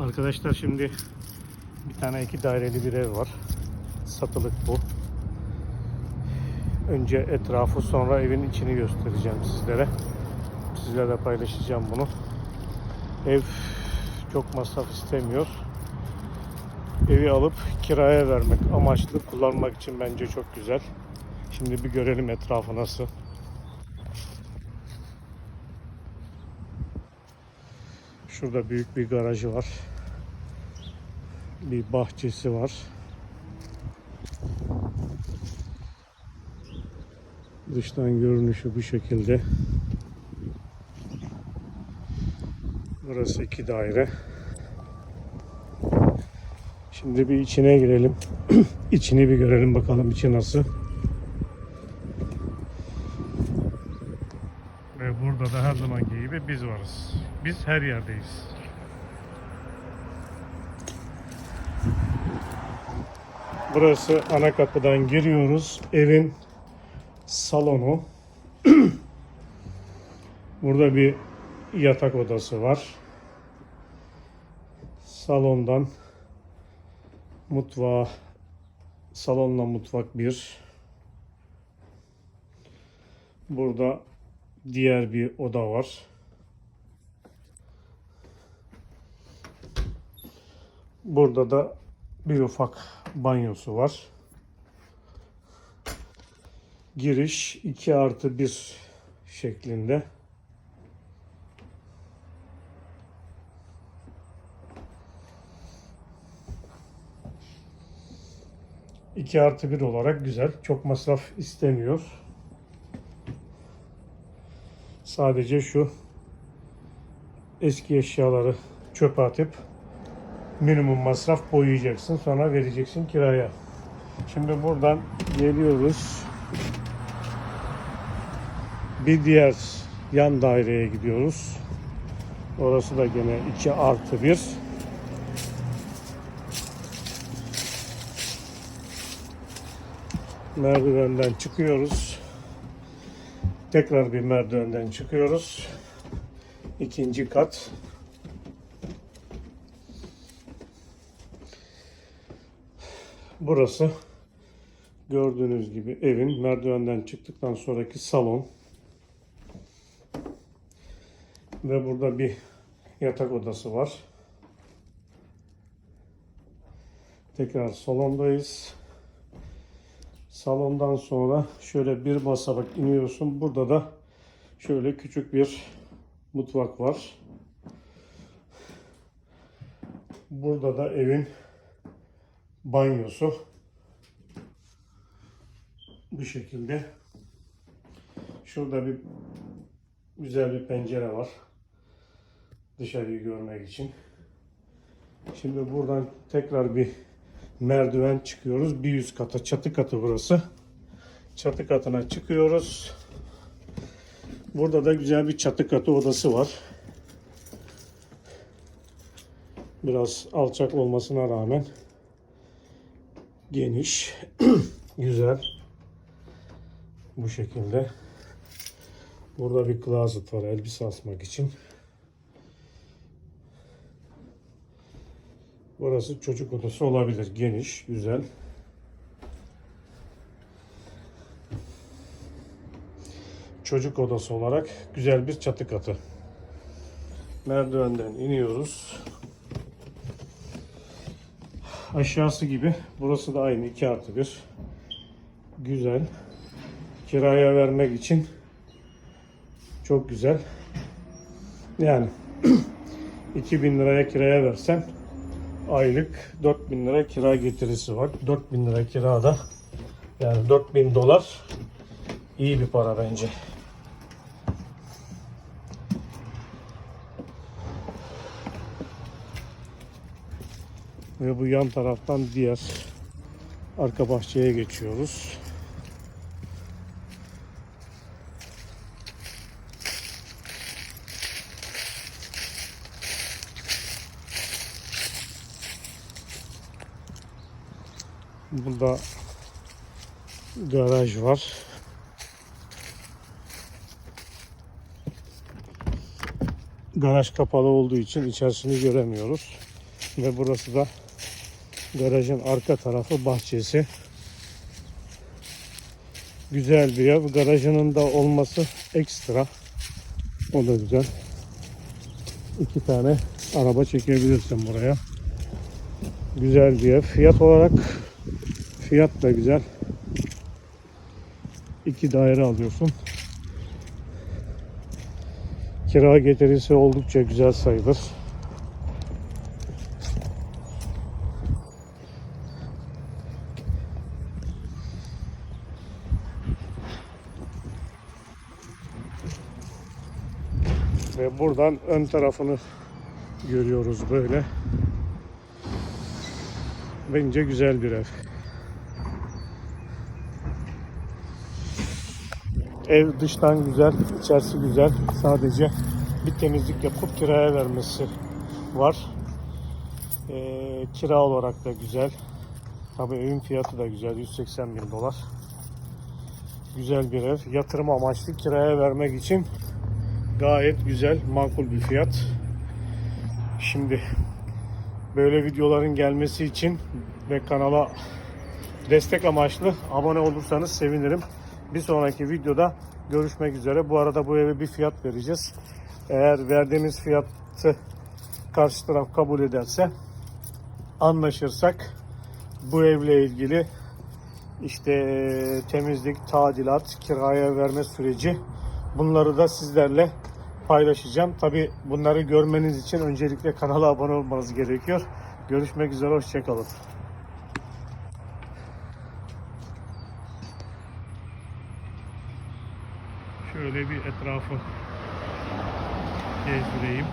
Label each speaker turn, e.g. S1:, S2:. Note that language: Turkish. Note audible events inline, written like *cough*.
S1: Arkadaşlar şimdi bir tane iki daireli bir ev var. Satılık bu. Önce etrafı sonra evin içini göstereceğim sizlere. Sizlerle paylaşacağım bunu. Ev çok masraf istemiyor. Evi alıp kiraya vermek amaçlı kullanmak için bence çok güzel. Şimdi bir görelim etrafı nasıl. Şurada büyük bir garajı var. Bir bahçesi var. Dıştan görünüşü bu şekilde. Burası iki daire. Şimdi bir içine girelim. *clears throat* İçini bir görelim bakalım içi nasıl. Burada da her zamanki gibi biz varız. Biz her yerdeyiz. Burası ana kapıdan giriyoruz. Evin salonu. *clears throat* Burada bir yatak odası var. Salondan mutfağa salonla mutfak bir. Burada diğer bir oda var. Burada da bir ufak banyosu var. Giriş 2 artı 1 şeklinde. İki artı bir olarak güzel. Çok masraf istemiyor. Sadece şu eski eşyaları çöpe atıp minimum masraf boyayacaksın. Sonra vereceksin kiraya. Şimdi buradan geliyoruz. Bir diğer yan daireye gidiyoruz. Orası da gene 2 artı 1. Merdivenden çıkıyoruz. Tekrar bir merdivenden çıkıyoruz. İkinci kat. Burası gördüğünüz gibi evin merdivenden çıktıktan sonraki salon. Ve burada bir yatak odası var. Tekrar salondayız. Salondan sonra şöyle bir basamak iniyorsun. Burada da şöyle küçük bir mutfak var. Burada da evin banyosu. Bu şekilde. Şurada bir güzel bir pencere var. Dışarıyı görmek için. Şimdi buradan tekrar bir merdiven çıkıyoruz. Bir yüz kata çatı katı burası. Çatı katına çıkıyoruz. Burada da güzel bir çatı katı odası var. Biraz alçak olmasına rağmen geniş, *clears throat* güzel. Bu şekilde. Burada bir closet var elbise asmak için. Burası çocuk odası olabilir. Geniş, güzel. Çocuk odası olarak güzel bir çatı katı. Merdivenden iniyoruz. Aşağısı gibi. Burası da aynı 2 artı 1. Güzel. Kiraya vermek için çok güzel. Yani *clears throat* 2000 liraya kiraya versen aylık 4000 lira kira getirisi var. 4000 lira kirada yani 4000 dolar iyi bir para bence. Ve bu yan taraftan diğer arka bahçeye geçiyoruz. Burada garaj var. Garaj kapalı olduğu için içerisini göremiyoruz. Ve burası da garajın arka tarafı bahçesi. Güzel bir ev. Garajının da olması ekstra. O da güzel. İki tane araba çekebilirsin buraya. Güzel bir ev. Fiyat olarak fiyat da güzel. İki daire alıyorsun. Kira getirisi oldukça güzel sayılır. Ve buradan ön tarafını görüyoruz böyle. Bence güzel bir ev. Ev dıştan güzel, içerisi güzel. Sadece bir temizlik yapıp kiraya vermesi var. Ee, kira olarak da güzel. Tabii evin fiyatı da güzel. 180 bin dolar. Güzel bir ev. Yatırım amaçlı kiraya vermek için gayet güzel, makul bir fiyat. Şimdi böyle videoların gelmesi için ve kanala destek amaçlı abone olursanız sevinirim. Bir sonraki videoda görüşmek üzere. Bu arada bu eve bir fiyat vereceğiz. Eğer verdiğimiz fiyatı karşı taraf kabul ederse anlaşırsak bu evle ilgili işte eee, temizlik, tadilat, kiraya verme süreci bunları da sizlerle paylaşacağım. Tabi bunları görmeniz için öncelikle kanala abone olmanız gerekiyor. Görüşmek üzere, hoşçakalın. Şöyle bir etrafı gezdireyim.